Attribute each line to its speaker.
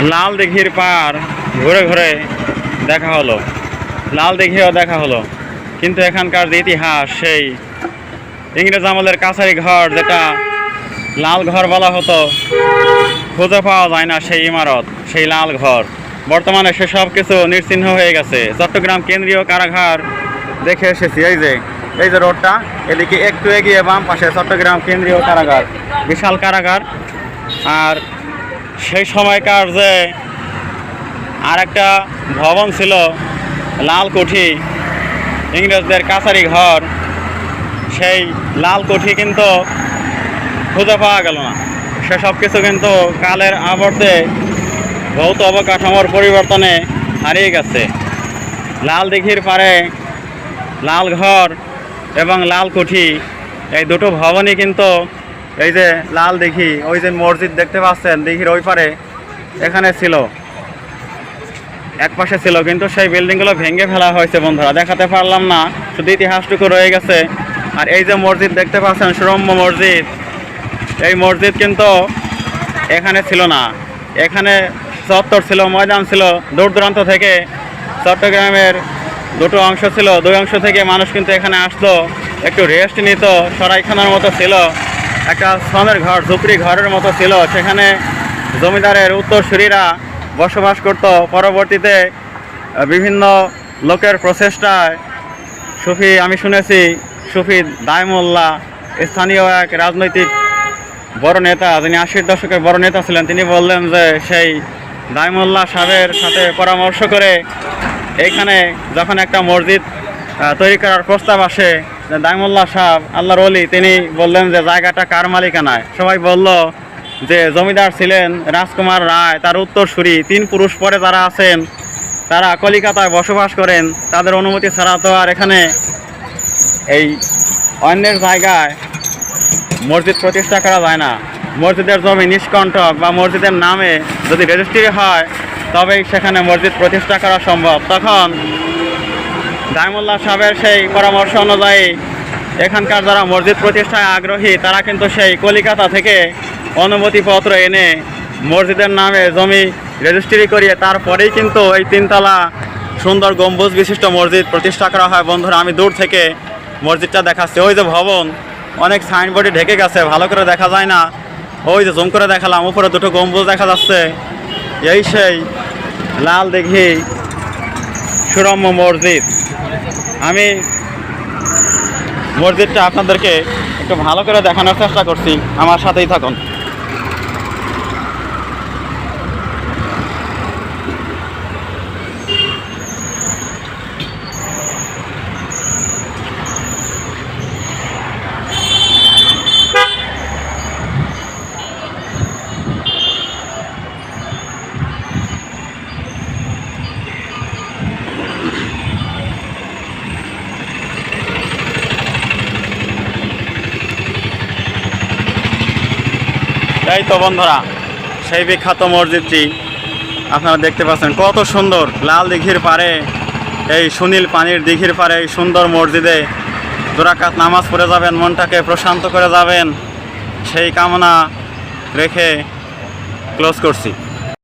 Speaker 1: লাল দিঘির পার ঘুরে ঘুরে দেখা হলো। লাল দিঘিও দেখা হলো। কিন্তু এখানকার যে ইতিহাস সেই ইংরেজ আমলের কাছারি ঘর যেটা লাল ঘর বলা হতো, খুঁজে পাওয়া যায় না সেই ইমারত, সেই লাল ঘর। বর্তমানে সেসব কিছু নিশ্চিহ্ন হয়ে গেছে। চট্টগ্রাম কেন্দ্রীয় কারাগার দেখে এসেছি। এই যে এই যে রোডটা, এদিকে একটু এগিয়ে বাম পাশে চট্টগ্রাম কেন্দ্রীয় কারাগার। বিশাল কারাগার। আর সেই সময়কার যে আর একটা ভবন ছিল লাল কুঠি ইংরেজদের কাছারি ঘর, সেই লাল কুঠি কিন্তু খুঁজে পাওয়া গেল না। সেসব কিছু কিন্তু কালের আবর্তে ভৌত অবকাঠামোর পরিবর্তনে হারিয়ে গেছে। লাল দিঘির পারে লাল ঘর এবং লাল কুঠি এই দুটো ভবনই কিন্তু এই যে লাল দিঘি ওই যে মসজিদ দেখতে পাচ্ছেন দিঘির ওই পারে এখানে ছিল। এক পাশে ছিল, কিন্তু সেই বিল্ডিংগুলো ভেঙে ফেলা হয়েছে বন্ধুরা, দেখাতে পারলাম না, শুধু ইতিহাসটুকু রয়ে গেছে। আর এই যে মসজিদ দেখতে পাচ্ছেন, সুরম্য মসজিদ, এই মসজিদ কিন্তু এখানে ছিল না। এখানে চত্বর ছিল, ময়দান ছিল, দূর দূরান্ত থেকে চট্টগ্রামের দুটো অংশ ছিল, দুই অংশ থেকে মানুষ কিন্তু এখানে আসতো একটু রেস্ট নিত, সরাইখানার মতো ছিল। একটা শ্রমের ঘর, ঝুপড়ি ঘরের মতো ছিল। সেখানে জমিদারের উত্তরসূরিরা বসবাস করত। পরবর্তীতে বিভিন্ন লোকের প্রচেষ্টায় সুফি, আমি শুনেছি, সুফি দায়মোল্লা, স্থানীয় এক রাজনৈতিক বড় নেতা, যিনি আশির দশকের বড় নেতা ছিলেন, তিনি বললেন যে, সেই দাইমুল্লাহ সাহেবের সাথে পরামর্শ করে এইখানে যখন একটা মসজিদ তৈরি করার প্রস্তাব আসে যে দাইমুল্লাহ সাহেব, আল্লাহর অলি তিনি বললেন যে জায়গাটা কার মালিকানায়? সবাই বলল যে জমিদার ছিলেন রাজকুমার রায়, তার উত্তরসূরি, তিন পুরুষ পরে যারা আছেন, তারা কলিকাতায় বসবাস করেন, তাদের অনুমতি ছাড়া তো আর এখানে এই অন্যের জায়গায় মসজিদ প্রতিষ্ঠা করা যায় না। মসজিদের জমি নিষ্কণ্টক বা মসজিদের নামে যদি রেজিস্ট্রি হয়, তবেই সেখানে মসজিদ প্রতিষ্ঠা করা সম্ভব। তখন দাইমুল্লাহ সাহেবের সেই পরামর্শ অনুযায়ী এখানকার যারা মসজিদ প্রতিষ্ঠায় আগ্রহী, তারা কিন্তু সেই কলিকাতা থেকে অনুমতিপত্র এনে মসজিদের নামে জমি রেজিস্ট্রি করিয়ে তারপরেই কিন্তু এই তিনতলা সুন্দর গম্বুজ বিশিষ্ট মসজিদ প্রতিষ্ঠা করা হয়। বন্ধুরা, আমি দূর থেকে মসজিদটা দেখাচ্ছি। ওই যে ভবন, অনেক সাইনবোর্ডে ঢেকে গেছে, ভালো করে দেখা যায় না। ওই যে জুম করে দেখালাম, উপরে দুটো গম্বুজ দেখা যাচ্ছে। এই সেই লাল দিঘি সুরম্য মসজিদ। আমি মসজিদটা আপনাদেরকে একটু ভালো করে দেখানোর চেষ্টা করছি। আমার সাথেই থাকুন। এই তো বন্ধুরা, সেই বিখ্যাত মসজিদটি আপনারা দেখতে পাচ্ছেন। কত সুন্দর, লাল দিঘির পারে এই সুনীল পানির দিঘির পারে এই সুন্দর মসজিদে দুরাকাত নামাজ পড়ে যাবেন, মনটাকে প্রশান্ত করে যাবেন। সেই কামনা রেখে ক্লোজ করছি।